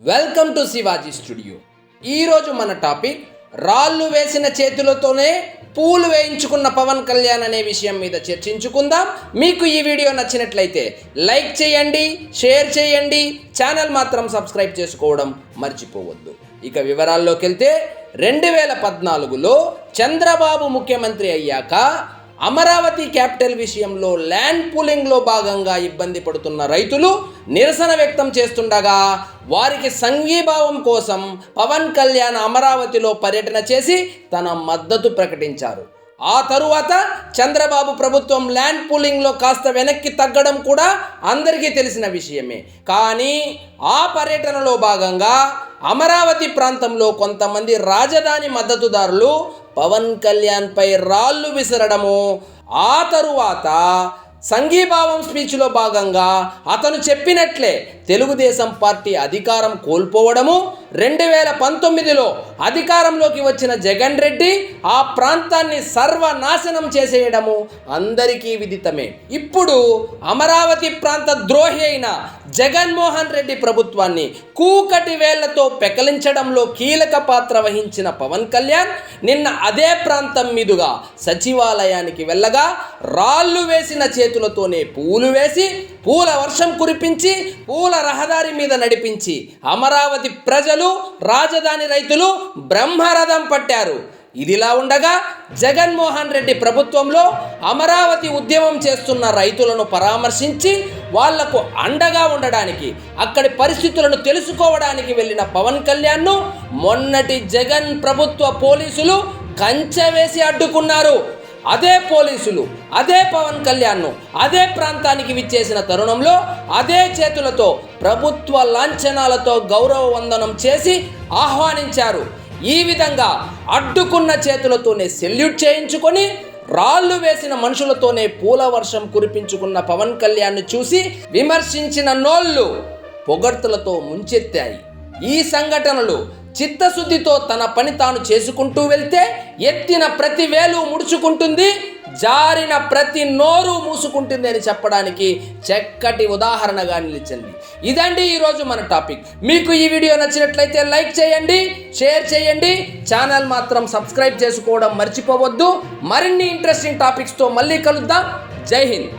Welcome to Shivaji studio ఈరోజు మన topic రాళ్ళు వేసిన చేతులతోనే పూలు వేయించుకున్న పవన్ కళ్యాణ్ అనే విషయం మీద చర్చించుకుందాం. మీకు ఈ వీడియో నచ్చినట్లయితే లైక్ చేయండి షేర్ చేయండి ఛానల్ మాత్రం సబ్స్క్రైబ్ చేసుకోవడం మర్చిపోవద్దు. ఇక వివరాల్లోకి వెళ్తే రెండు వేల పద్నాలుగులో చంద్రబాబు ముఖ్యమంత్రి అయ్యాక అమరావతి క్యాపిటల్ విషయంలో ల్యాండ్ పూలింగ్లో భాగంగా ఇబ్బంది పడుతున్న రైతులు నిరసన వ్యక్తం చేస్తుండగా వారికి సంఘీభావం కోసం పవన్ కళ్యాణ్ అమరావతిలో పర్యటన చేసి తన మద్దతు ప్రకటించారు. ఆ తరువాత చంద్రబాబు ప్రభుత్వం ల్యాండ్ పూలింగ్లో కాస్త వెనక్కి తగ్గడం కూడా అందరికీ తెలిసిన విషయమే. కానీ ఆ పర్యటనలో భాగంగా అమరావతి ప్రాంతంలో కొంతమంది రాజధాని మద్దతుదారులు పవన్ కళ్యాణ్పై రాళ్ళు విసరడము. ఆ తరువాత సంఘీభావం స్పీచ్లో భాగంగా అతను చెప్పినట్లే తెలుగుదేశం పార్టీ అధికారం కోల్పోవడము. రెండు వేల పంతొమ్మిదిలో అధికారంలోకి వచ్చిన జగన్ రెడ్డి ఆ ప్రాంతాన్ని సర్వనాశనం చేసేయడము అందరికీ విదితమే. ఇప్పుడు అమరావతి ప్రాంత ద్రోహి అయిన జగన్మోహన్ రెడ్డి ప్రభుత్వాన్ని కూకటి వేళ్ళతో పెకలించడంలో కీలక పాత్ర వహించిన పవన్ కళ్యాణ్ నిన్న అదే ప్రాంతం మీదుగా సచివాలయానికి వెళ్ళగా రాళ్ళు వేసిన చేతులతోనే పూలు వేసి పూల వర్షం కురిపించి పూల రహదారి మీద నడిపించి అమరావతి ప్రజలు రాజధాని రైతులు బ్రహ్మరథం పట్టారు. ఇదిలా ఉండగా జగన్మోహన్ రెడ్డి ప్రభుత్వంలో అమరావతి ఉద్యమం చేస్తున్న రైతులను పరామర్శించి వాళ్ళకు అండగా ఉండడానికి అక్కడి పరిస్థితులను తెలుసుకోవడానికి వెళ్ళిన పవన్ కళ్యాణ్ను మొన్నటి జగన్ ప్రభుత్వ పోలీసులు కంచె వేసి అడ్డుకున్నారు. అదే పోలీసులు అదే పవన్ కళ్యాణ్ను అదే ప్రాంతానికి విచ్చేసిన తరుణంలో అదే చేతులతో ప్రభుత్వ లాంఛనాలతో గౌరవ వందనం చేసి ఆహ్వానించారు. ఈ విధంగా అడ్డుకున్న చేతులతోనే సెల్యూట్ చేయించుకొని రాళ్ళు వేసిన మనుషులతోనే పూల వర్షం కురిపించుకున్న పవన్ కళ్యాణ్ను చూసి విమర్శించిన నోళ్ళు పొగడ్తలతో ముంచెత్తాయి. ఈ సంఘటనలు చిత్తశుద్ధితో తన పని తాను చేసుకుంటూ వెళ్తే ఎత్తిన ప్రతి వేలు ముడుచుకుంటుంది. జారిన ప్రతి నోరు మూసుకుంటుంది అని చెప్పడానికి చక్కటి ఉదాహరణగా నిలిచింది. ఇదండి ఈరోజు మన టాపిక్. మీకు ఈ వీడియో నచ్చినట్లయితే లైక్ చేయండి షేర్ చేయండి. ఛానల్ మాత్రం సబ్స్క్రైబ్ చేసుకోవడం మర్చిపోవద్దు. మరిన్ని ఇంట్రెస్టింగ్ టాపిక్స్తో మళ్ళీ కలుద్దాం. జై హింద్.